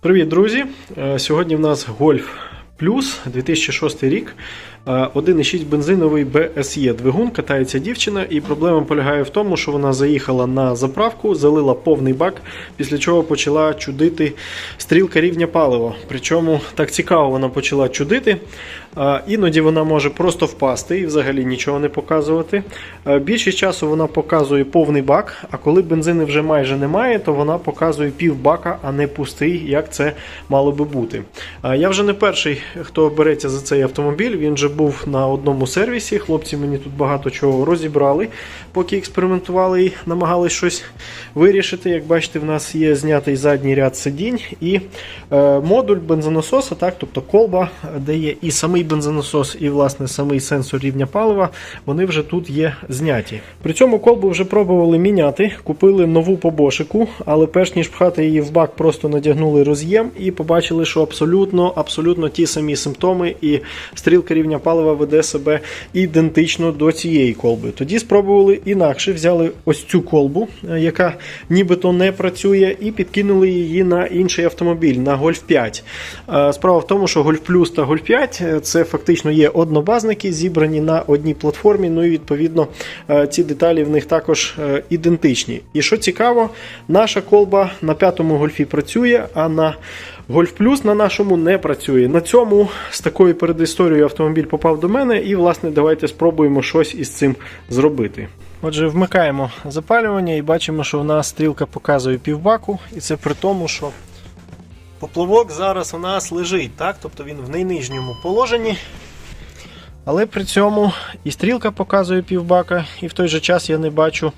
Привіт, друзі! Е, Сьогодні в нас Golf Plus 2006 рік. Е, 1,6 бензиновий BSE двигун, катається дівчина, і проблема полягає в тому, що вона заїхала на заправку, залила повний бак, після чого почала чудити стрілка рівня палива. Причому так цікаво вона почала чудити. Іноді вона може просто впасти і взагалі нічого не показувати. Більшість часу вона показує повний бак, а коли бензини вже майже немає, то вона показує пів бака, а не пустий, як це мало би бути. Я вже не перший, хто береться за цей автомобіль. Він вже був на одному сервісі. Хлопці мені тут багато чого розібрали, поки експериментували і намагались щось вирішити. Як бачите, в нас є знятий задній ряд сидінь і е, модуль бензонасоса, так, тобто колба, де є і самий бензонасос, і власне самий сенсор рівня палива. Вони вже тут є зняті. При цьому колбу вже пробували міняти, купили нову по бошику, але перш ніж пхати її в бак, просто надягнули роз'єм і побачили, що абсолютно, абсолютно ті самі симптоми, і стрілка рівня палива веде себе ідентично до цієї колби. Тоді спробували інакше, взяли ось цю колбу, е, яка нібито не працює, і підкинули її на інший автомобіль, на Golf 5. Е, Справа в тому, що Golf Plus та Golf 5 е, це фактично є однобазники, зібрані на одній платформі. Ну і відповідно ці деталі в них також ідентичні. І що цікаво, наша колба на п'ятому гольфі працює, а на Golf Плюс на нашому не працює. На цьому з такою передісторією автомобіль попав до мене, і власне давайте спробуємо щось із цим зробити. Отже, вмикаємо запалювання і бачимо, що в нас стрілка показує півбаку, і це при тому, що поплавок зараз у нас лежить, так? тобто він в найнижньому положенні. Але при цьому і стрілка показує півбака, і в той же час я не бачу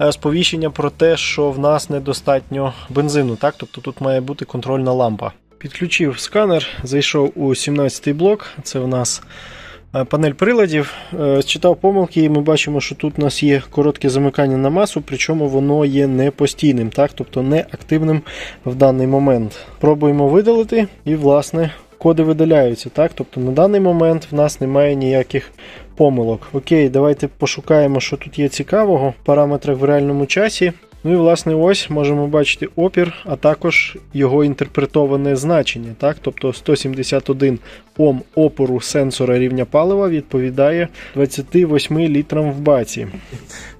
е, сповіщення про те, що в нас недостатньо бензину. Так? Тобто тут має бути контрольна лампа. Підключив сканер, зайшов у 17-й блок. Це в нас е, панель приладів. Е, Читав помилки, і ми бачимо, що тут у нас є коротке замикання на масу, причому воно є не постійним, так? тобто не активним в даний момент. Пробуємо видалити і, власне, коди видаляються. Так? Тобто на даний момент в нас немає ніяких помилок. Окей, давайте пошукаємо, що тут є цікавого в параметрах в реальному часі. Ну і власне ось можемо бачити опір, а також його інтерпретоване значення. Так? Тобто 171 Ом опору сенсора рівня палива відповідає 28 літрам в баці.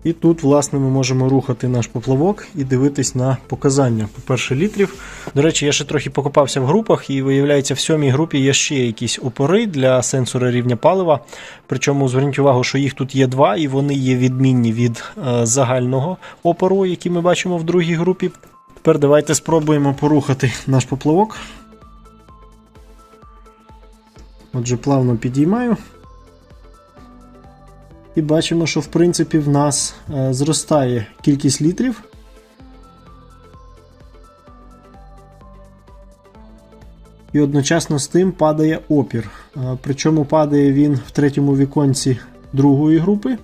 І тут, власне, ми можемо рухати наш поплавок і дивитись на показання. По-перше, літрів. До речі, я ще трохи покопався в групах, і виявляється, в сьомій групі є ще якісь опори для сенсора рівня палива. Причому зверніть увагу, що їх тут є два, і вони є відмінні від е, загального опору, який ми бачимо в другій групі. Тепер давайте спробуємо порухати наш поплавок. Отже, плавно підіймаю. І бачимо, що в принципі в нас е, зростає кількість літрів. І одночасно з тим падає опір. Е, Причому падає він в третьому віконці другої групи.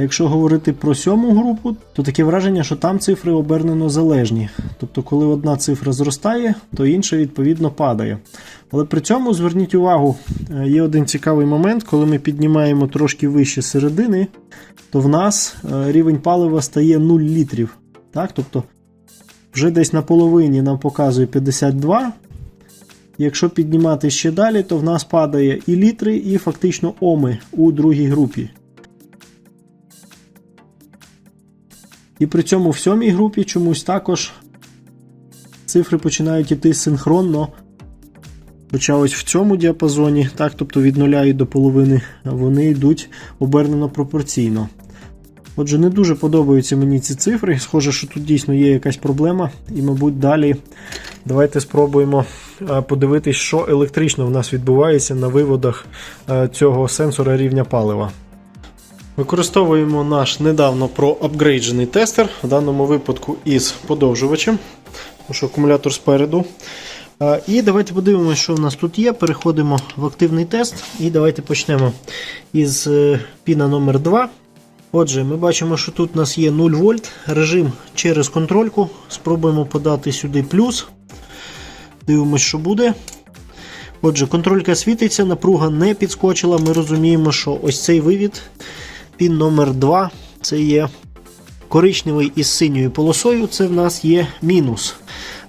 Якщо говорити про сьому групу, то таке враження, що там цифри обернено залежні. Тобто, коли одна цифра зростає, то інша відповідно падає. Але при цьому зверніть увагу, е, є один цікавий момент, коли ми піднімаємо трошки вище середини, то в нас е, рівень палива стає 0 літрів. Так? Тобто вже десь на половині нам показує 52. Якщо піднімати ще далі, то в нас падає і літри, і фактично оми у другій групі. І при цьому в сьомій групі чомусь також цифри починають йти синхронно. Хоча ось в цьому діапазоні, так, тобто від нуля і до половини, вони йдуть обернено пропорційно. Отже, не дуже подобаються мені ці цифри. Схоже, що тут дійсно є якась проблема. І, мабуть, далі давайте спробуємо е, подивитись, що електрично в нас відбувається на виводах е, цього сенсора рівня палива. Використовуємо наш недавно проапгрейджений тестер, в даному випадку із подовжувачем, тому що акумулятор спереду. І давайте подивимося, що в нас тут є. Переходимо в активний тест. І давайте почнемо із е, піна номер 2 Отже, ми бачимо, що тут у нас є 0 вольт, режим через контрольку. Спробуємо подати сюди плюс. Дивимось, що буде. Отже, контролька світиться, напруга не підскочила. Ми розуміємо, що ось цей вивід, пін номер 2 це є коричневий із синьою полосою. Це в нас є мінус,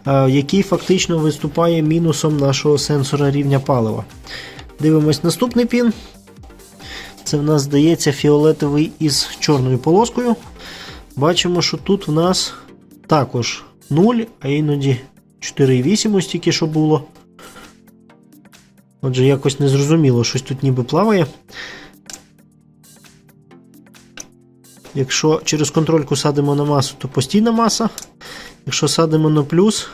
е, який фактично виступає мінусом нашого сенсора рівня палива. Дивимось наступний пін. Це в нас здається фіолетовий із чорною полоскою. Бачимо, що тут в нас також 0, а іноді 4,8 ось тільки що було. Отже, якось незрозуміло, щось тут ніби плаває. Якщо через контрольку садимо на масу, то постійна маса. Якщо садимо на плюс,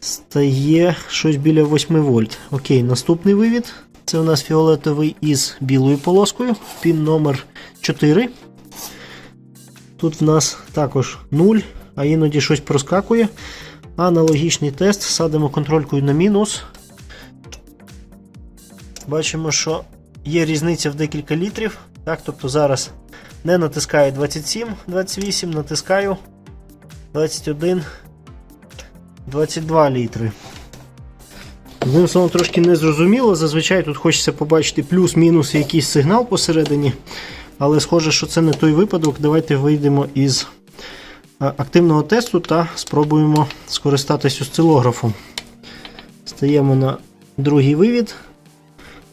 стає щось біля 8 вольт. Окей, наступний вивід. Це у нас фіолетовий із білою полоскою. Пін номер 4. Тут в нас також 0, а іноді щось проскакує. Аналогічний тест. Садимо контролькою на мінус. Бачимо, що є різниця в декілька літрів. Так, тобто зараз не натискаю 27, 28, натискаю 21, 22 літри. Одним словом, трошки незрозуміло. Зазвичай тут хочеться побачити плюс-мінус якийсь сигнал посередині. Але схоже, що це не той випадок. Давайте вийдемо із активного тесту та спробуємо скористатись осцилографом. Стаємо на другий вивід.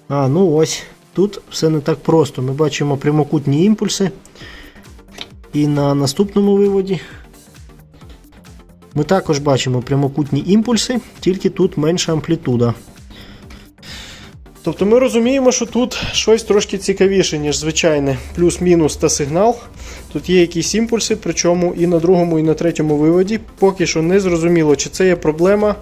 А, ну ось. Тут все не так просто. Ми бачимо прямокутні імпульси. І на наступному виводі ми також бачимо прямокутні імпульси, тільки тут менша амплітуда. Тобто ми розуміємо, що тут щось трошки цікавіше, ніж звичайне плюс-мінус та сигнал. Тут є якісь імпульси, причому і на другому, і на третьому виводі. Поки що не зрозуміло, чи це є проблема,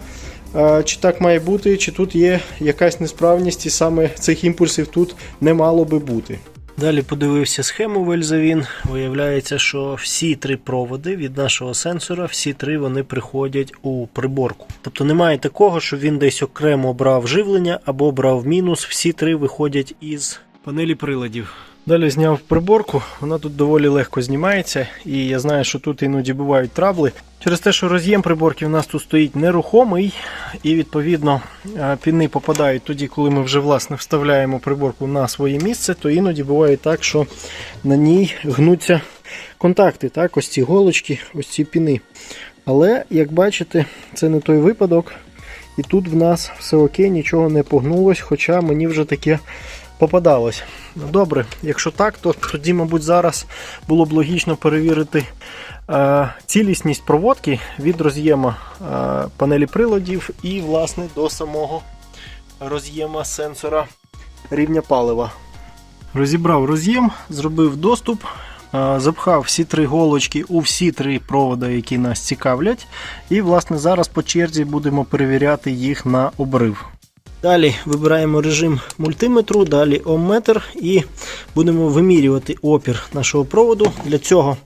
чи так має бути, чи тут є якась несправність, і саме цих імпульсів тут не мало би бути. Далі подивився схему в Ельзавін. Виявляється, що всі три проводи від нашого сенсора, всі три вони приходять у приборку. Тобто немає такого, що він десь окремо брав живлення або брав мінус. Всі три виходять із панелі приладів. Далі зняв приборку, вона тут доволі легко знімається, і я знаю, що тут іноді бувають трабли. Через те, що роз'єм приборки у нас тут стоїть нерухомий, і відповідно е, піни попадають тоді, коли ми вже власне вставляємо приборку на своє місце, то іноді буває так, що на ній гнуться контакти, так, ось ці голочки, ось ці піни. Але, як бачите, це не той випадок. І тут в нас все окей, нічого не погнулось, хоча мені вже таке попадалось. Добре, якщо так, то тоді, мабуть, зараз було б логічно перевірити е, цілісність проводки від роз'єма е, панелі приладів і, власне, до самого роз'єма сенсора рівня палива. Розібрав роз'єм, зробив доступ, е, запхав всі три голочки у всі три проводи, які нас цікавлять. І, власне, зараз по черзі будемо перевіряти їх на обрив. Далі вибираємо режим мультиметру, далі омметр і будемо вимірювати опір нашого проводу. Для цього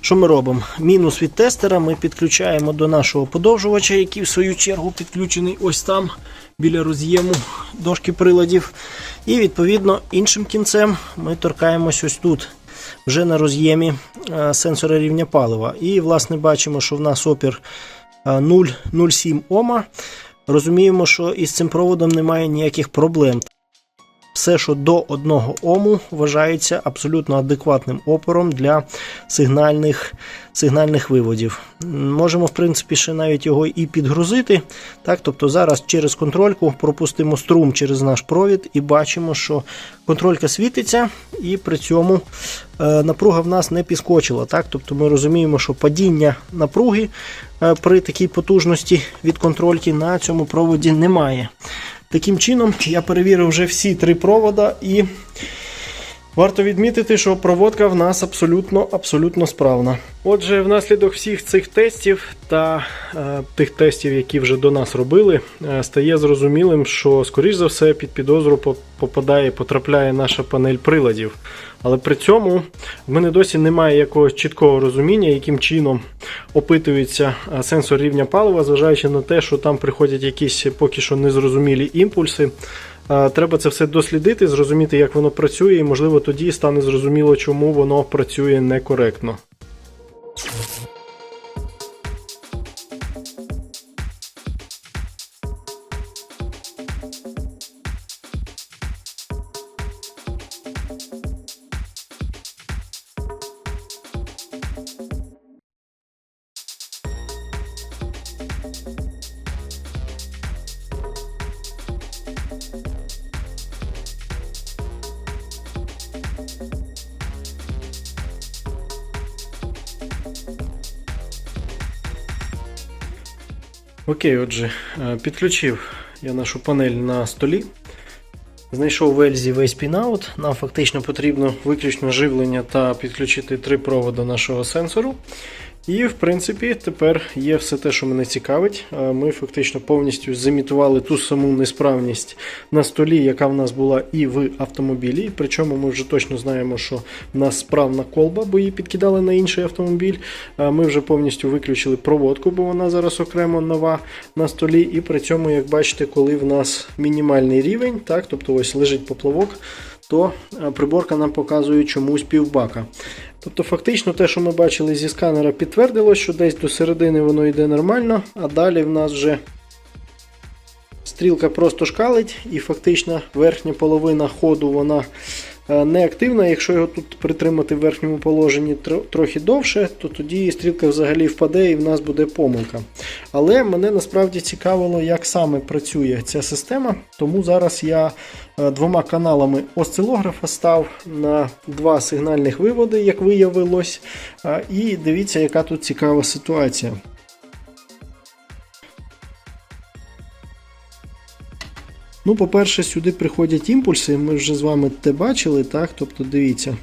що ми робимо? Мінус від тестера ми підключаємо до нашого подовжувача, який в свою чергу підключений ось там біля роз'єму дошки приладів. І відповідно іншим кінцем ми торкаємось ось тут. Вже на роз'ємі е, сенсора рівня палива. І, власне, бачимо, що в нас опір е, 0,07 Ома. Розуміємо, що із цим проводом немає ніяких проблем. Все, що до 1 Ому, вважається абсолютно адекватним опором для сигнальних сигнальних виводів. Можемо, в принципі, ще навіть його і підгрузити. Так, Тобто зараз через контрольку пропустимо струм через наш провід і бачимо, що контролька світиться, і при цьому е, напруга в нас не підскочила. Так? Тобто Ми розуміємо, що падіння напруги е, при такій потужності від контрольки на цьому проводі немає. Таким чином, я перевірив вже всі три провода і варто відмітити, що проводка в нас абсолютно абсолютно справна. Отже, внаслідок всіх цих тестів та е, тих тестів, які вже до нас робили, е, стає зрозумілим, що, скоріш за все, під підозру попадає, потрапляє наша панель приладів. Але при цьому в мене досі немає якогось чіткого розуміння, яким чином опитується е, сенсор рівня палива, зважаючи на те, що там приходять якісь поки що незрозумілі імпульси. Е, Треба це все дослідити, зрозуміти, як воно працює, і можливо тоді стане зрозуміло, чому воно працює некоректно. Окей, отже, е, підключив я нашу панель на столі. Знайшов в Ельзі весь пінаут. Нам фактично потрібно виключно живлення та підключити три проводи нашого сенсору. І, в принципі, тепер є все те, що мене цікавить. Ми фактично повністю замітували ту саму несправність на столі, яка в нас була і в автомобілі. Причому ми вже точно знаємо, що в нас справна колба, бо її підкидали на інший автомобіль. Ми вже повністю виключили проводку, бо вона зараз окремо нова на столі. І при цьому, як бачите, коли в нас мінімальний рівень, так, тобто ось лежить поплавок, то приборка нам показує чомусь півбака. Тобто, фактично, те, що ми бачили зі сканера, підтвердилось, що десь до середини воно йде нормально, а далі в нас вже стрілка просто шкалить, і фактично верхня половина ходу вона неактивна. Якщо його тут притримати в верхньому положенні трохи довше, то тоді стрілка взагалі впаде і в нас буде помилка. Але мене насправді цікавило, як саме працює ця система, тому зараз я е, двома каналами осцилографа став на два сигнальних виводи, як виявилось. Е, І дивіться, яка тут цікава ситуація. Ну, по-перше, сюди приходять імпульси, ми вже з вами те бачили, так? Тобто, дивіться,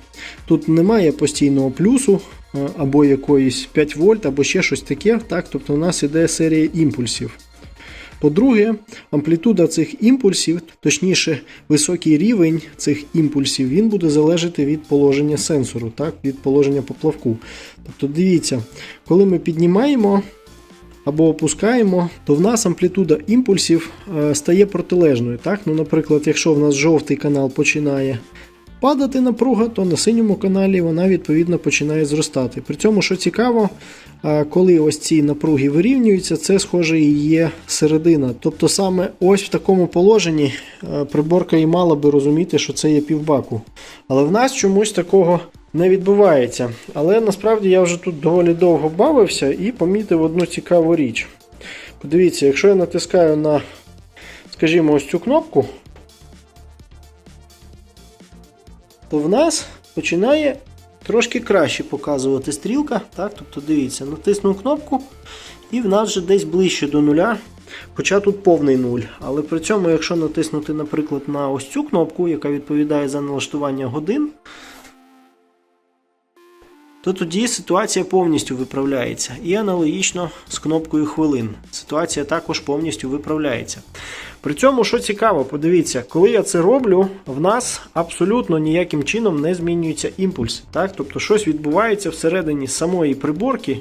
тут немає постійного плюсу е, або якоїсь 5 вольт, або ще щось таке. Так? Тобто у нас іде серія імпульсів. По-друге, амплітуда цих імпульсів, точніше, високий рівень цих імпульсів, він буде залежати від положення сенсору, так? від положення поплавку. Тобто, дивіться, коли ми піднімаємо або опускаємо, то в нас амплітуда імпульсів е, стає протилежною. Так? Ну, наприклад, якщо в нас жовтий канал починає падати напруга, то на синьому каналі вона відповідно починає зростати. При цьому, що цікаво, е, коли ось ці напруги вирівнюються, це схоже і є середина. Тобто саме ось в такому положенні е, приборка і мала би розуміти, що це є півбаку. Але в нас чомусь такого не відбувається. Але насправді я вже тут доволі довго бавився і помітив одну цікаву річ. Подивіться, якщо я натискаю на, скажімо, ось цю кнопку, то в нас починає трошки краще показувати стрілка. Так? Тобто, дивіться, натиснув кнопку, і в нас вже десь ближче до нуля. Хоча тут повний нуль. Але при цьому, якщо натиснути, наприклад, на ось цю кнопку, яка відповідає за налаштування годин, то тоді ситуація повністю виправляється. І аналогічно з кнопкою хвилин. Ситуація також повністю виправляється. При цьому, що цікаво, подивіться, коли я це роблю, в нас абсолютно ніяким чином не змінюється імпульс. Так? Тобто щось відбувається всередині самої приборки.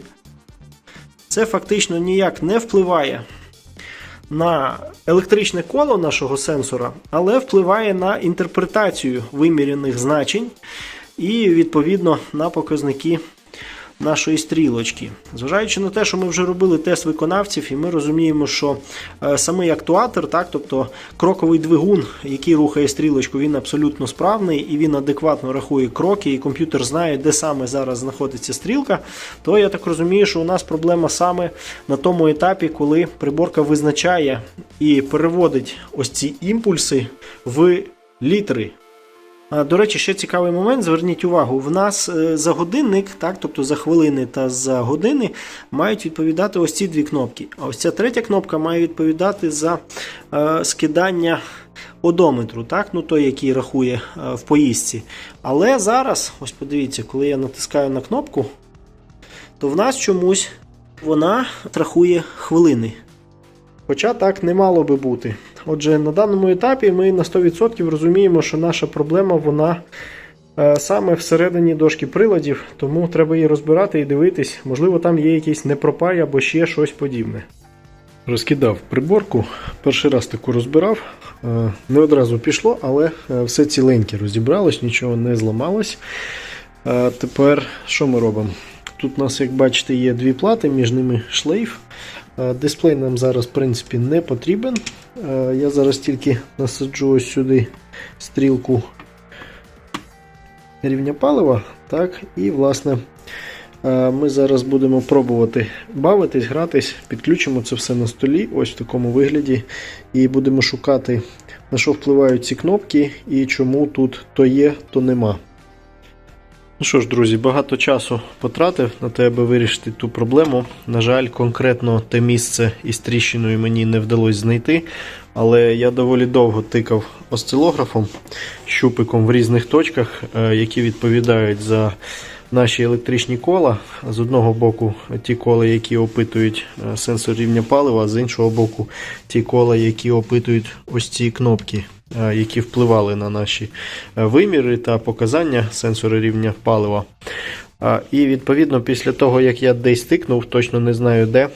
Це фактично ніяк не впливає на електричне коло нашого сенсора, але впливає на інтерпретацію виміряних значень і відповідно на показники нашої стрілочки. Зважаючи на те, що ми вже робили тест виконавців, і ми розуміємо, що е, самий актуатор, так, тобто кроковий двигун, який рухає стрілочку, він абсолютно справний і він адекватно рахує кроки, і комп'ютер знає, де саме зараз знаходиться стрілка, то я так розумію, що у нас проблема саме на тому етапі, коли приборка визначає і переводить ось ці імпульси в літри. До речі, ще цікавий момент. Зверніть увагу, в нас е, за годинник, так, тобто за хвилини та за години, мають відповідати ось ці дві кнопки. А ось ця третя кнопка має відповідати за е, скидання одометру, так, ну той, який рахує е, в поїздці. Але зараз, ось подивіться, коли я натискаю на кнопку, то в нас чомусь вона рахує хвилини. Хоча так не мало би бути. Отже, на даному етапі ми на 100% розуміємо, що наша проблема вона е, саме всередині дошки приладів, тому треба її розбирати і дивитись, можливо, там є якийсь непропай або ще щось подібне. Розкидав приборку, перший раз таку розбирав. Е, Не одразу пішло, але е, все ціленьке розібралось, нічого не зламалось. Тепер що ми робимо? Тут у нас, як бачите, є дві плати, між ними шлейф. Е, Дисплей нам зараз, в принципі, не потрібен. Е, Я зараз тільки насаджу ось сюди стрілку рівня палива. Так, і, власне, е, ми зараз будемо пробувати бавитись, гратись, підключимо це все на столі, ось в такому вигляді, і будемо шукати, на що впливають ці кнопки і чому тут то є, то нема. Ну що ж, друзі, багато часу потратив на те, аби вирішити ту проблему. На жаль, конкретно те місце із тріщиною мені не вдалося знайти, але я доволі довго тикав осцилографом, щупиком в різних точках, е, які відповідають за наші електричні кола. З одного боку, ті кола, які опитують е, сенсор рівня палива, а з іншого боку, ті кола, які опитують ось ці кнопки які впливали на наші е, виміри та показання сенсора рівня палива. І відповідно, після того, як я десь тикнув, точно не знаю де,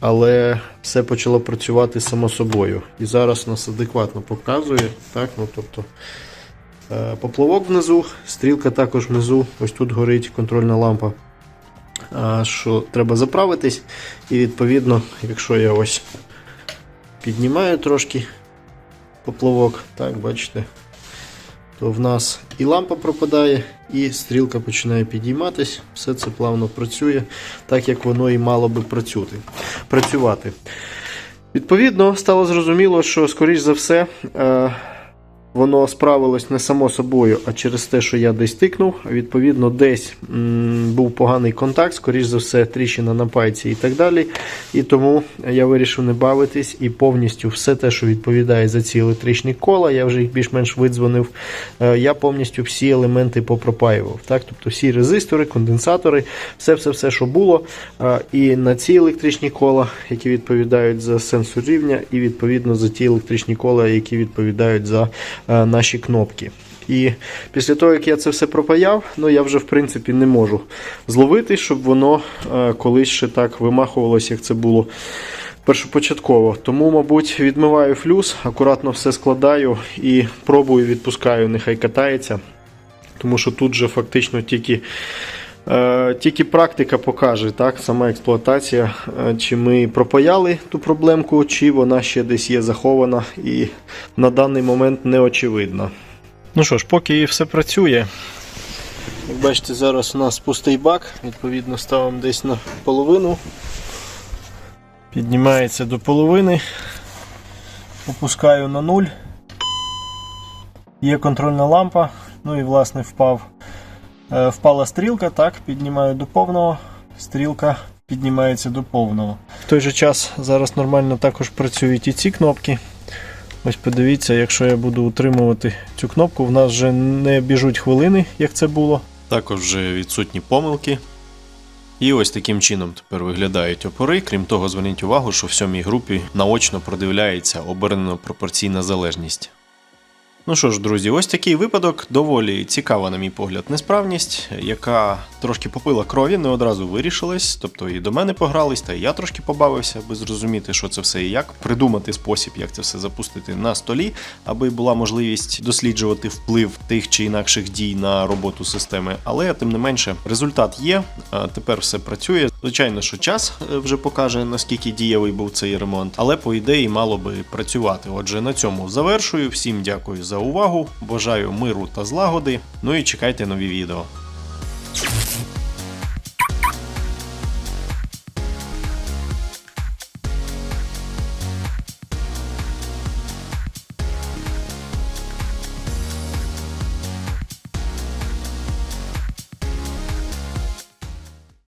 але все почало працювати само собою. І зараз нас адекватно показує. Так, ну, тобто, е, поплавок внизу, стрілка також внизу, ось тут горить контрольна лампа. Що треба заправитись, і відповідно, якщо я ось піднімаю трошки поплавок, так, бачите, то в нас і лампа пропадає, і стрілка починає підійматись. Все це плавно працює, так як воно і мало би працювати. Відповідно, стало зрозуміло, що, скоріш за все, е, воно справилось не само собою, а через те, що я десь тикнув. Відповідно, десь був поганий контакт, скоріш за все, тріщина на пайці і так далі. І тому я вирішив не бавитись і повністю все те, що відповідає за ці електричні кола, я вже їх більш-менш видзвонив. е, Я повністю всі елементи попропаював. Так? Тобто всі резистори, конденсатори, все-все-все, що було. Е, І на ці електричні кола, які відповідають за сенсор рівня, і відповідно за ті електричні кола, які відповідають за наші кнопки. І після того, як я це все пропаяв, ну я вже в принципі не можу зловити, щоб воно е, колись ще так вимахувалося, як це було першопочатково. Тому, мабуть, відмиваю флюс, акуратно все складаю і пробую, відпускаю, нехай катається. Тому що тут же фактично тільки. Е, Тільки практика покаже, так, сама експлуатація, е, чи ми пропаяли ту проблемку, чи вона ще десь є захована і на даний момент не очевидна. Ну що ж, поки все працює. Як бачите, зараз у нас пустий бак, відповідно ставимо десь на половину. Піднімається до половини. Опускаю на нуль. Є контрольна лампа, ну і власне впав. Е, Впала стрілка, так, піднімаю до повного, стрілка піднімається до повного. В той же час зараз нормально також працюють і ці кнопки. Ось подивіться, якщо я буду утримувати цю кнопку, в нас вже не біжуть хвилини, як це було. Також вже відсутні помилки. І ось таким чином тепер виглядають опори. Крім того, зверніть увагу, що в сьомій групі наочно продивляється обернено пропорційна залежність. Ну що ж, друзі, ось такий випадок. Доволі цікава, на мій погляд, несправність, яка трошки попила крові, не одразу вирішилась. Тобто і до мене погрались, та і я трошки побавився, аби зрозуміти, що це все і як, придумати спосіб, як це все запустити на столі, аби була можливість досліджувати вплив тих чи інакших дій на роботу системи. Але тим не менше, результат є. Тепер все працює. Звичайно, що час е, вже покаже, наскільки дієвий був цей ремонт, але по ідеї мало би працювати. Отже, на цьому завершую. Всім дякую за увагу. Бажаю миру та злагоди. Ну і чекайте нові відео.